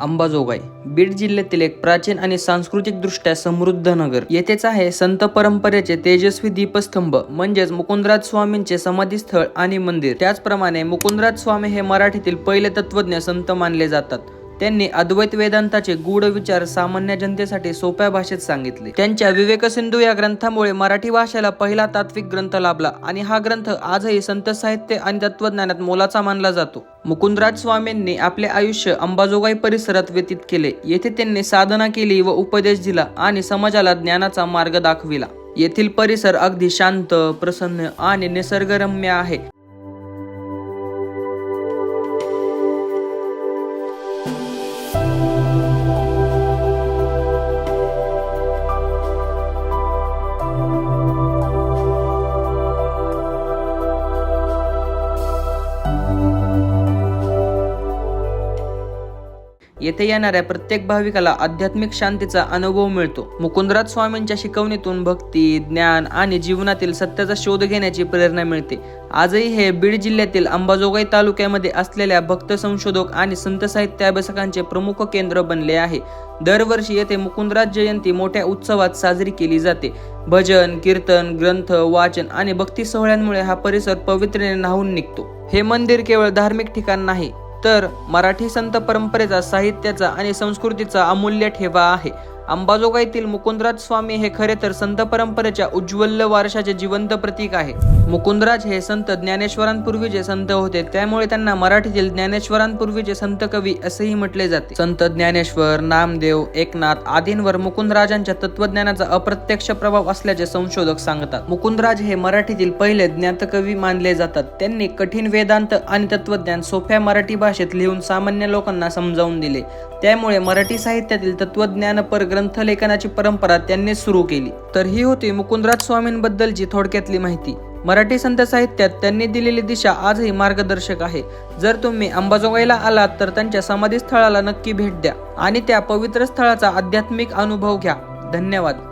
अंबाजोगाई. बीड जिल्ह्यातील एक प्राचीन आणि सांस्कृतिकदृष्ट्या समृद्ध नगर. येथेच आहे संत परंपरेचे तेजस्वी दीपस्तंभ म्हणजेच मुकुंदराज स्वामींचे समाधीस्थळ आणि मंदिर. त्याचप्रमाणे मुकुंदराज स्वामी हे मराठीतील पहिले तत्वज्ञ संत मानले जातात. त्यांनी अद्वैत वेदांताचे गूढ विचार सामान्य जनतेसाठी सोप्या भाषेत सांगितले. त्यांच्या विवेक सिंधू या ग्रंथामुळे मराठी भाषेला पहिला तात्विक ग्रंथ लाभला आणि हा ग्रंथ आजही संत साहित्य आणि तत्वज्ञानात मोलाचा मानला जातो. मुकुंदराज स्वामींनी आपले आयुष्य अंबाजोगाई परिसरात व्यतीत केले. येथे त्यांनी साधना केली व उपदेश दिला आणि समाजाला ज्ञानाचा मार्ग दाखविला. येथील परिसर अगदी शांत प्रसन्न आणि निसर्गरम्य आहे. येथे येणाऱ्या प्रत्येक भाविकाला आध्यात्मिक शांतीचा अनुभव मिळतो. मुकुंदराज स्वामींच्या शिकवणीतून भक्ती ज्ञान आणि जीवनातील सत्याचा शोध घेण्याची प्रेरणा मिळते. आजही हे बीड जिल्ह्यातील अंबाजोगाई तालुक्यामध्ये असलेल्या भक्त संशोधक आणि संत साहित्य अभ्यासकांचे प्रमुख केंद्र बनले आहे. दरवर्षी येथे मुकुंदराज जयंती मोठ्या उत्सवात साजरी केली जाते. भजन कीर्तन ग्रंथ वाचन आणि भक्ती सोहळ्यांमुळे हा परिसर पवित्रेने न्हावून निघतो. हे मंदिर केवळ धार्मिक ठिकाण नाही तर मराठी संत परंपरेचा साहित्याचा आणि संस्कृतीचा अमूल्य ठेवा आहे. अंबाजोगाईतील मुकुंदराज स्वामी हे खरे तर संत परंपरेच्या उज्ज्वल वारशाचे जिवंत प्रतीक आहे. मुकुंदराज हे संत ज्ञानेश्वरांपूर्वीचे संत होते त्यामुळे त्यांना मराठीतील ज्ञानेश्वरांपूर्वीचे संत कवी असेही म्हटले जाते. संत ज्ञानेश्वर नामदेव एकनाथ आदींवर मुकुंदराजांच्या तत्वज्ञानाचा अप्रत्यक्ष प्रभाव असल्याचे संशोधक सांगतात. मुकुंदराज हे मराठीतील पहिले ज्ञातकवी मानले जातात. त्यांनी कठीण वेदांत आणि तत्वज्ञान सोप्या मराठी भाषेत लिहून सामान्य लोकांना समजावून दिले. त्यामुळे मराठी साहित्यातील तत्वज्ञानपर ग्रंथलेखनाची परंपरा त्यांनी सुरू केली. तर ही होती मुकुंदराज स्वामींबद्दलची थोडक्यातली माहिती. मराठी संत साहित्यात त्यांनी दिलेली दिशा आजही मार्गदर्शक आहे. जर तुम्ही अंबाजोगाईला आलात तर त्यांच्या समाधी स्थळाला नक्की भेट द्या आणि त्या पवित्र स्थळाचा आध्यात्मिक अनुभव घ्या. धन्यवाद.